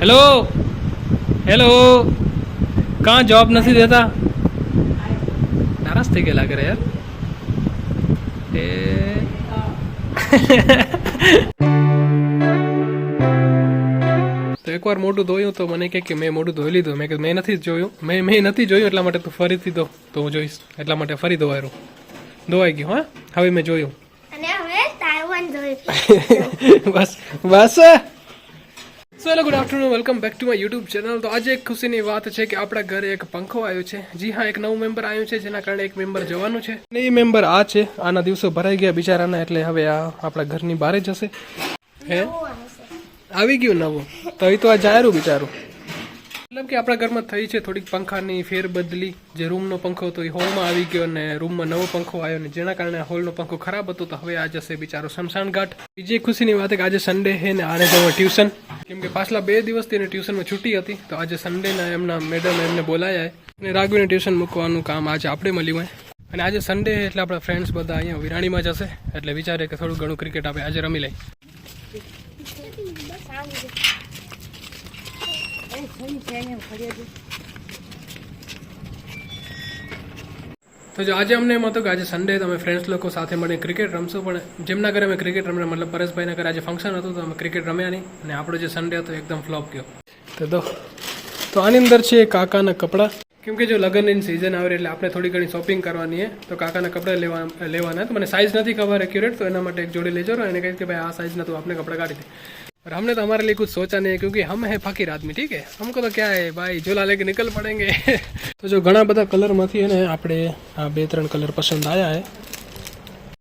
Hello hello કાં જવાબ નથી દેતા નારાજ થઈ ગયા લાગે યાર એ તો એકવાર મોઢું ધોયું તો મને કહે કે મેં મોઢું ધોઈ લીધું મેં કીધું મેં નથી જોયું મેં મેં નથી જોયું એટલા માટે તું ફરીથી દો તો હું જોઈશ. એટલા માટે ફરી ધોવાયું ધોવાઈ ગયું હા? હવે મેં જોયું. બસ બસ. So hello good afternoon welcome back to my YouTube channel તો આજે એક ખુશીની વાત છે કે આપણા ઘરે એક પંખો આવ્યો છે. જી હા, એક નવું મેમ્બર આવ્યું છે, જેના કારણે એક મેમ્બર જવાનું છે. અને એ મેમ્બર આ છે. આના દિવસો ભરાઈ ગયા બિચારાના, એટલે હવે આ આપણા ઘરની બહાર જશે હે? આવી ગયું નવું? તો એ તો આ જાયરું બિચારું. મતલબ કે આપણા ઘરમાં થઈ છે થોડીક પંખાની ફેરબદલી. જે રૂમનો પંખો હતો એ હોલમાં આવી ગયો અને રૂમમાં નવો પંખો આવ્યો ને જેના કારણે હોલનો પંખો ખરાબ હતો, તો હવે આ જશે બિચારો શમશાન ઘાટ બીજી ખુશીની વાત કે આજે સન્ડે છે ને આને જવું ટ્યુશન કેમ કે પાછલા બે દિવસથી એને ટ્યુશનમાં છૂટી હતી. તો આજે સન્ડેના એમના મેડમ એમને બોલાયા અને રાઘવીને ટ્યુશન મૂકવાનું કામ આજે આપણે મળ્યું હોય. અને આજે સન્ડે એટલે આપણા ફ્રેન્ડ્સ બધા અહીંયા વિરાણીમાં જશે એટલે વિચારે કે થોડું ઘણું ક્રિકેટ આપણે આજે રમી લઈએ. તો જો આજે અમને એમ હતું કે આજે સન્ડે તમે ફ્રેન્ડ્સ લોકો સાથે મને ક્રિકેટ રમશો, પણ જેમના ઘરે અમે ક્રિકેટ રમ્યા, મતલબ પરેશભાઈના ઘરે આજે ફંક્શન હતું, તો અમે ક્રિકેટ રમ્યા નહીં. અને આપણો જે સન્ડે હતો એકદમ ફ્લોપ ગયો. તો દો. તો આની અંદર છે કાકાના કપડાં. કેમ કે જો લગ્નની સિઝન આવે એટલે આપણે થોડી ઘણી શોપિંગ કરવાની છે તો કાકાના કપડાં લેવા લેવાના તો મને સાઇઝ નથી ખબર એક્યુરેટ તો એના માટે એક જોડી લેજો, અને કહે કે ભાઈ આ સાઇઝ નહોતું આપણે કપડાં કાઢી દે. और हमने तो हमारे लिए कुछ सोचा नहीं है क्योंकि हम है फकीर आदमी ठीक है हमको तो क्या है भाई झोला लेके निकल पड़ेंगे તો જો ઘણા બધા કલરમાંથી ને આપણે આ બે ત્રણ કલર પસંદ આવ્યા હે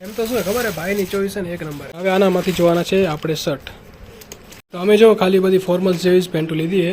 એમ તો શું ખબર હે ભાઈની ચોઈસ છે ને એક નંબર હવે આનામાંથી જોવાના છે આપણે શર્ટ તો અમે જો ખાલી બધી ફોર્મલ્સ જેવી જ પેન્ટો લીધી છે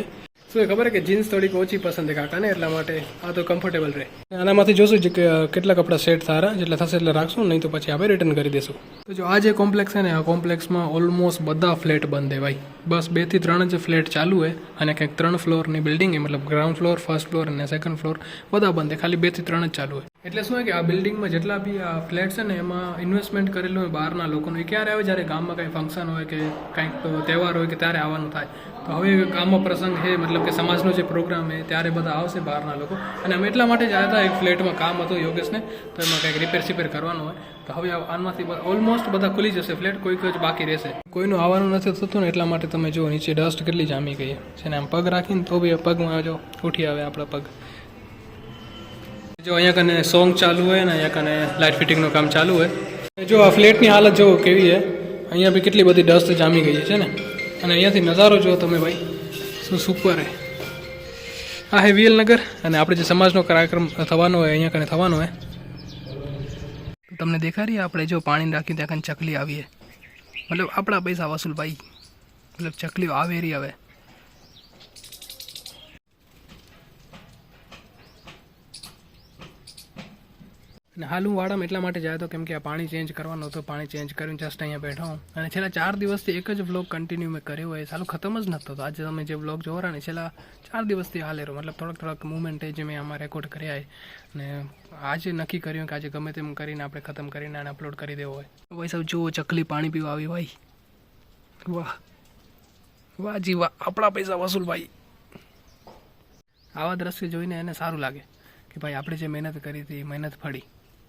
શું એ ખબર કે જીન્સ થોડીક ઓછી પસંદ છે કાકાને એટલા માટે આ તો કમ્ફર્ટેબલ રહે. આનામાંથી જોશું કે કેટલા કપડાં સેટ સારા જેટલા થશે એટલે રાખશું, નહીં તો પછી આપણે રિટર્ન કરી દેશું. તો જો આ જે કોમ્પ્લેક્સ છે ને, આ કોમ્પ્લેક્સમાં ઓલમોસ્ટ બધા ફ્લેટ બંધ છે ભાઈ. બસ બેથી ત્રણ જ ફ્લેટ ચાલુ છે અને કંઈક ત્રણ ફ્લોરની બિલ્ડિંગ છે મતલબ ગ્રાઉન્ડ ફ્લોર ફર્સ્ટ ફ્લોર અને સેકન્ડ ફ્લોર બધા બંધ છે ખાલી બેથી ત્રણ જ ચાલુ હોય એટલે શું કે આ બિલ્ડિંગમાં જેટલા બી આ ફ્લેટ છે ને, એમાં ઇન્વેસ્ટમેન્ટ કરેલું હોય બહારના લોકોનું, એ ક્યારે આવે? જ્યારે ગામમાં કંઈ ફંક્શન હોય કે કંઈક તહેવાર હોય કે ત્યારે આવવાનું થાય. તો હવે ગામમાં પ્રસંગ છે, મતલબ કે સમાજનો જે પ્રોગ્રામ છે, ત્યારે બધા આવશે બહારના લોકો. અને અમે એટલા માટે જ આવ્યા હતા, એક ફ્લેટમાં કામ હતું યોગેશને, તો એમાં કંઈક રિપેર સિપેર કરવાનું હોય. તો હવે આમાંથી ઓલમોસ્ટ બધા ખુલી જશે ફ્લેટ કોઈક જ બાકી રહેશે. કોઈનું આવવાનું નથી થતું ને, એટલા માટે તમે જુઓ, નીચે ડસ્ટ કેટલી જામી ગઈ છે. ને આમ પગ રાખીને તો બી પગમાં જો ઉઠી આવે આપણા પગ. જો અહીંયા કને સોંગ ચાલુ હોય ને અહીંયા કને લાઇટ ફિટિંગનું કામ ચાલુ હોય. જો આ ફ્લેટની હાલત જો કેવી છે, અહીંયા બી કેટલી બધી ડસ્ટ જામી ગઈ છે ને. અને અહીંયાથી નજારો જુઓ તમે ભાઈ, શું સુપર હે આ હે વિયલનગર અને આપણે જે સમાજનો કાર્યક્રમ થવાનો હોય, અહીંયા કને થવાનો હોય. તમને દેખાડીએ આપણે જો પાણી રાખી ત્યાં કને ચકલી આવીએ. મતલબ આપણા પૈસા વસૂલ ભાઈ, મતલબ ચકલીઓ આવે રહી હવે. અને હાલ હું વાડામાં એટલા માટે જાય તો કેમ કે આ પાણી ચેન્જ કરવાનું હતું, પાણી ચેન્જ કરીને જસ્ટ અહીંયા બેઠો હું. અને છેલ્લા ચાર દિવસથી એક જ વ્લોગ કન્ટિન્યુ મેં કર્યો હોય સાલું ખતમ જ નહોતો આજે તમે જે વ્લોગ જોવો રહ્યા ને છેલ્લા ચાર દિવસથી હાલે રહ્યો મતલબ થોડાક થોડાક મુવમેન્ટ જે મેં આમાં રેકોર્ડ કર્યા અને આજે નક્કી કર્યું કે આજે ગમે તેમ કરીને આપણે ખતમ કરીને આને અપલોડ કરી દેવો હોય. ભાઈ સાહેબ, જુઓ, ચકલી પાણી પીવા આવી ભાઈ. વાહ. વાહ જી વાહ, આપણા પૈસા વસૂલ ભાઈ. આવા દ્રશ્ય જોઈને એને સારું લાગે કે ભાઈ, આપણે જે મહેનત કરી હતી એ મહેનત ફળી.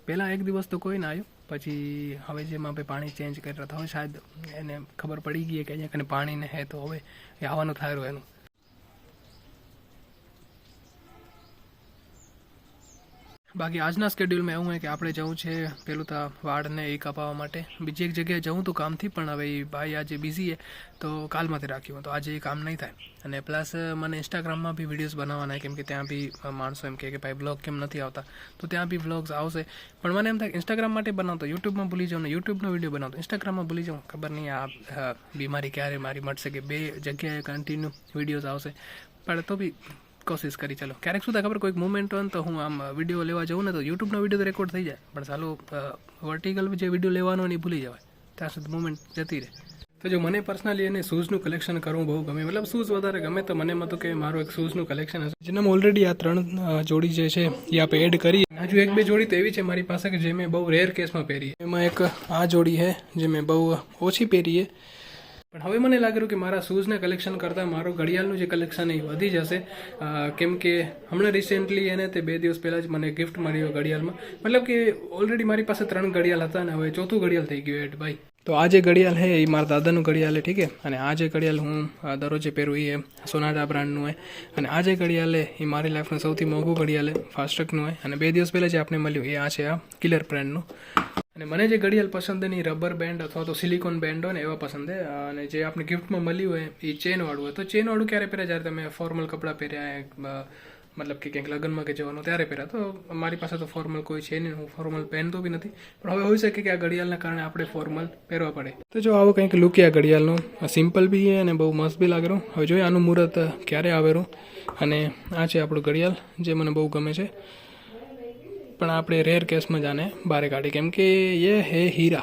પહેલાં એક દિવસ તો કોઈ ના આવ્યું. પછી હવે જેમાં આપણે પાણી ચેન્જ કર્યા હતા હવે શાયદ એને ખબર પડી ગઈ કે અહીંયા કને પાણી ને હે તો હવે આવવાનું થાય એનું. બાકી આજના સ્કેડ્યુલમાં એવું હોય કે આપણે જવું છે પેલું તો વાળને એ કપાવવા માટે. બીજી એક જગ્યાએ જવું તો કામથી, પણ હવે એ ભાઈ આજે બિઝી છે, તો કાલમાંથી રાખ્યું તો આજે એ કામ નહીં થાય. અને પ્લસ મને ઇન્સ્ટાગ્રામમાં બી વિડીયોઝ બનાવવાના કેમ કે ત્યાં બી માણસો એમ કે ભાઈ બ્લોગ કેમ નથી આવતા? તો ત્યાં બી વ્લોગ્સ આવશે. પણ મને એમ થાય ઇન્સ્ટાગ્રામ માટે બનાવતો યુટ્યુબમાં ભૂલી જાઉં ને યુટ્યુબનો વીડિયો બનાવતો ઇન્સ્ટાગ્રામમાં ભૂલી જાઉં, ખબર નહીં આ બીમારી ક્યારે મારી મળશે કે બે જગ્યાએ કન્ટિન્યુ વિડીયોઝ આવશે. પણ તો બી કોશિશ કરી, ચાલો. ક્યારેક શું થાય ખબર? કોઈક મુમેન્ટ હોય તો હું આમ વીડિયો લેવા જાઉં ને તો યુટ્યુબનો વીડિયો તો રેકોર્ડ થઈ જાય. પણ ચાલો વર્ટિકલ જે વીડિયો લેવાનો એ ભૂલી જવાય. ત્યાં સુધી મુમેન્ટ જતી રહે. તો જો મને પર્સનલી એને શૂઝનું કલેક્શન કરવું બહુ ગમે. મતલબ શૂઝ વધારે ગમે તો મને એમ કે મારું એક શૂઝનું કલેક્શન હશે. જેનામાં ઓલરેડી આ ત્રણ જોડી જે છે, એ આપણે એડ કરી. હજુ એક બે જોડી તો એવી છે મારી પાસે કે જે મેં બહુ રેર કેસમાં પહેરી એમાં એક આ જોડી છે, જે મેં બહુ ઓછી પહેરી છે. પણ હવે મને લાગી રહ્યું કે મારા શૂઝને કલેક્શન કરતાં મારું ઘડિયાળનું જે કલેક્શન એ વધી જશે. કેમ કે હમણાં રિસેન્ટલી એને તે બે દિવસ પહેલાં જ મને ગિફ્ટ મળ્યો ઘડિયાળમાં. મતલબ કે ઓલરેડી મારી પાસે ત્રણ ઘડિયાળ હતા અને હવે ચોથું ઘડિયાળ થઈ ગયું એટ ભાઈ તો આ જે ઘડિયાળ હે એ મારા દાદાનું ઘડિયાળ હે ઠીક હે અને આ જે ઘડિયાળ હું દરરોજે પહેરું એ સોનાટા બ્રાન્ડનું હોય. અને આ જે ઘડિયાળ હે એ મારી લાઈફનું સૌથી મોંઘું ઘડિયાળ હે ફાસ્ટ્રેકનું હોય. અને બે દિવસ પહેલાં જે આપણે મળ્યું એ આ છે આ કિલર બ્રાન્ડનું અને મને જે ઘડિયાળ પસંદ એની રબર બેન્ડ અથવા તો સિલિકોન બેન્ડ હોય ને એવા પસંદ છે. અને જે આપણે ગિફ્ટમાં મળ્યું હોય એ ચેનવાળું હોય. તો ચેનવાળું ક્યારે પહેર્યા? જ્યારે તમે ફોર્મલ કપડાં પહેર્યા મતલબ કે ક્યાંક લગ્નમાં કે જવાનું ત્યારે પહેર્યા. તો મારી પાસે તો ફોર્મલ કોઈ છે નહીં. હું ફોર્મલ પહેરતો બી નથી. પણ હવે હોઈ શકે કે આ ઘડિયાળના કારણે આપણે ફોર્મલ પહેરવા પડે. તો જો આવો કંઈક લુક આ ઘડિયાળનો. સિમ્પલ બી છે અને બહુ મસ્ત બી લાગેલું હવે જોઈએ આનું મુહૂર્ત ક્યારે આવેલું. અને આ છે આપણું ઘડિયાળ, જે મને બહુ ગમે છે. પણ આપણે રેર केस में जाने बाहर गाड़ी केम कि ये है हीरा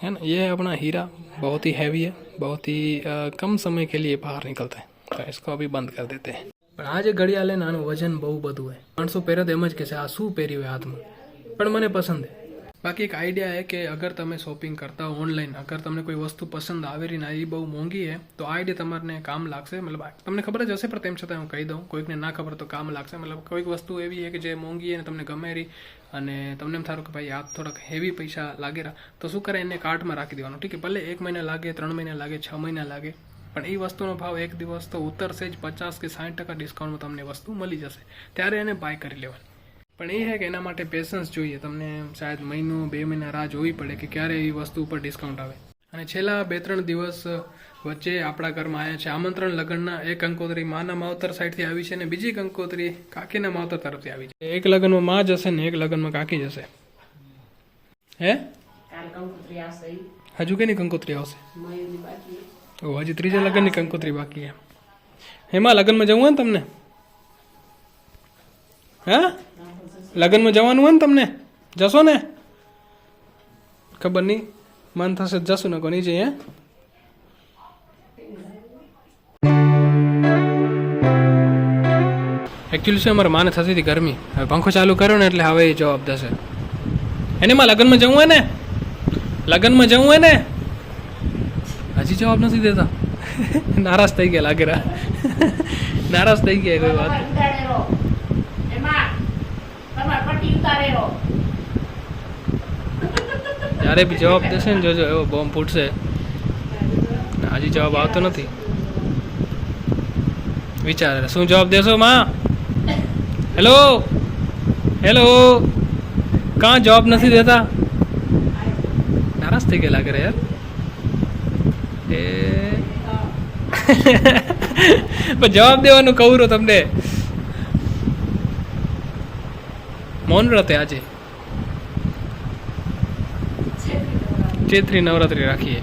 है ना ये अपना हीरा बहुत ही हैवी है बहुत ही अ, कम समय के लिए बाहर निकलता है तो इसको अभी બંધ कर देते हैं પણ આ જે ઘડિયાળ છે ને આનું વજન બહુ બધું હોય માણસો પહેરે તો એમ જ કહેશે આ શું પહેર્યું હોય હાથમાં પણ મને પસંદ છે બાકી એક આઈડિયા એ કે અગર તમે શોપિંગ કરતા હો ઓનલાઈન, અગર તમને કોઈ વસ્તુ પસંદ આવે રહી ને એ બહુ મોંઘી છે તો આ આઈડિયા તમારને કામ લાગશે. મતલબ તમને ખબર જ હશે, પણ તેમ છતાં હું કહી દઉં, કોઈકને ના ખબર તો કામ લાગશે. મતલબ કોઈક વસ્તુ એવી છે કે જે મોંઘી અને તમને ગમે રહી અને તમને એમ થારું કે ભાઈ આ થોડાક હેવી પૈસા લાગેરા તો શું કરે એને કાર્ટમાં રાખી દેવાનું. ઠીક છે ભલે એક મહિના લાગે, ત્રણ મહિના લાગે, છ મહિના લાગે, પણ એ વસ્તુનો ભાવ એક દિવસ તો ઉતરશે જ પચાસ કે સાઠ ટકા ડિસ્કાઉન્ટમાં તમને વસ્તુ મળી જશે. ત્યારે એને બાય કરી લેવાની. પણ એ છે કે એના માટે પેશન્સ જોઈએ. તમને શાયદ મહિનો, બે મહિના રાહ જોવી પડે કે ક્યારે એ વસ્તુ ઉપર ડિસ્કાઉન્ટ આવે. અને છેલ્લા બે, ત્રણ દિવસ વચ્ચે આપણા ઘરમાં આવ્યા છે આમંત્રણ લગ્નના. એક કંકોત્રી માના માવતર સાઈડથી આવી છે અને બીજી કંકોત્રી કાકીના માવતર તરફથી આવી છે. એક લગ્નમાં માં જશે ને એક લગ્નમાં કાકી જશે હે. હજુ કેની કંકોત્રી આવશે? ઓ, હજી ત્રીજા લગ્નની કંકોત્રી બાકી છે. હેમાં લગ્નમાં જવું હોય ને તમને? હા? લગ્નમાં જવાનું હોય ને તમને? જશો ને? ખબર નહીં. મન થશે જશો ને કોની જઈએ એકચ્યુઅલી શું, અમારે માને થતી હતી ગરમી. હવે પંખો ચાલુ કર્યો ને એટલે હવે એ જવાબ દેશે એને માં લગ્નમાં જવું હોય ને? લગ્નમાં જવું હોય ને? હજી જવાબ નથી દેતા. નારાજ થઈ ગયા લાગેરા નારાજ થઈ ગયા કોઈ વાત. જ્યારે બી જવાબ દેશે ને જોજો એવો બોમ્બ ફૂટશે. હજી જવાબ આવતો નથી. વિચારે શું જવાબ દેશો માં? હેલો હેલો કાં જવાબ નથી દેતા? નારાજ થઈ ગયા લાગે યાર. એ. જવાબ દેવાનું કહું તમને. મૌન વ્રતે આજે. ચૈત્રી નવરાત્રી રાખીએ.